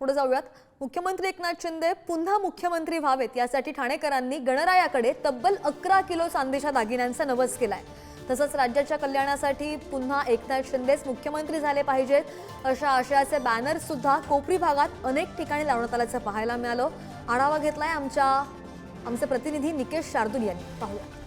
पुढे जाऊयात. मुख्यमंत्री एकनाथ शिंदे पुन्हा मुख्यमंत्री व्हावेत यासाठी ठाणेकरांनी गणरायाकडे तब्बल अकरा किलो चांदीच्या दागिन्यांचा नवस केलाय. तसंच राज्याच्या कल्याणासाठी पुन्हा एकनाथ शिंदेच मुख्यमंत्री झाले पाहिजेत. अशा आशयाचे बॅनर सुद्धा कोपरी भागात अनेक ठिकाणी लावण्यात आल्याचं पाहायला मिळालं. आढावा घेतलाय आमच्या आमचे प्रतिनिधी निकेश शार्दूल यांनी. पाहूया.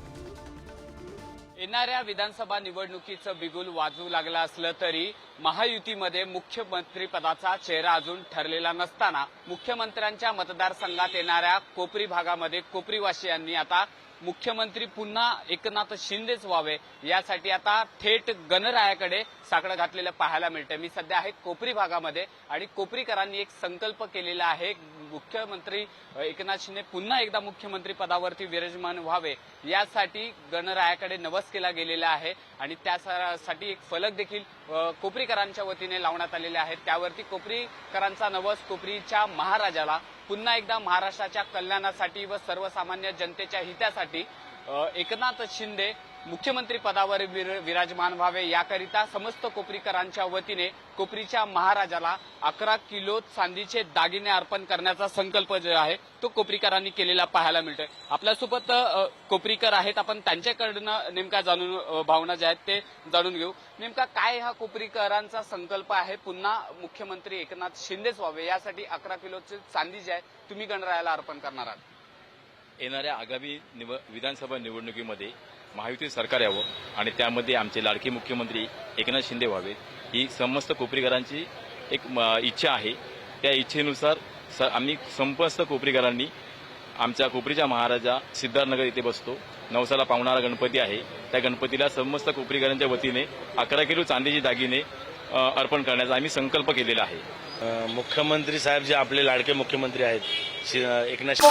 येणाऱ्या विधानसभा निवडणुकीचं बिगुल वाजू लागलं असलं तरी महायुतीमध्ये मुख्यमंत्रीपदाचा चेहरा अजून ठरलेला नसताना मुख्यमंत्र्यांच्या मतदारसंघात येणाऱ्या कोपरी भागामध्ये कोपरीवासियांनी आता मुख्यमंत्री पुन्हा एकनाथ शिंदेच व्हावे यासाठी आता थेट गणरायाकडे साकडं घातलेलं पाहायला मिळतं मी सध्या आहे कोपरी भागामध्ये आणि कोपरीकरांनी एक संकल्प केलेला आहे मुख्यमंत्री एकनाथ शिंदे पुन्हा एकदा मुख्यमंत्री पदावरती विराजमान व्हावे यासाठी गणरायाकडे नवस केला गेलेला आहे आणि त्यासाठी एक फलक देखील कोपरीकरांच्या वतीने लावण्यात आलेले आहेत. त्यावरती कोपरीकरांचा नवस कोपरीच्या महाराजाला पुन्हा एकदा महाराष्ट्राच्या कल्याणासाठी व सर्वसामान्य जनतेच्या हितासाठी एकनाथ शिंदे मुख्यमंत्री पदावर विराजमान व्हावे याकरिता समस्त कोपरीकरांच्या वतीने कोपरीच्या महाराजाला अकरा किलो चांदीचे दागिने अर्पण करण्याचा संकल्प जो आहे तो कोपरीकरांनी केलेला पाहायला मिळतोय. आपल्यासोबत कोपरीकर आहेत. आपण त्यांच्याकडनं नेमका जाणून भावना ज्या आहेत ते जाणून घेऊ. नेमका काय हा कोपरीकरांचा संकल्प आहे? पुन्हा मुख्यमंत्री एकनाथ शिंदेच व्हावे. यासाठी अकरा किलोचे चांदी जे आहे तुम्ही गणरायाला अर्पण करणार आहात. येणाऱ्या आगामी निव विधानसभा निवडणुकीमध्ये महायुती सरकार यावं आणि त्यामध्ये आमचे लाडके मुख्यमंत्री एकनाथ शिंदे व्हावे ही समस्त कोपरीकरांची एक म, इच्छा आहे. त्या इच्छेनुसार स आम्ही समस्त कोपरीकरांनी आमच्या कोपरीच्या महाराजा सिद्धार्थनगर इथे बसतो. नवसाला पावणारा गणपती आहे. त्या गणपतीला समस्त कोपरीकरांच्या वतीने अकरा किलो चांदीचे दागिने अर्पण करण्याचा आम्ही संकल्प केलेला आहे. मुख्यमंत्री साहेब जे आपले लाडके मुख्यमंत्री आहेत एकनाथ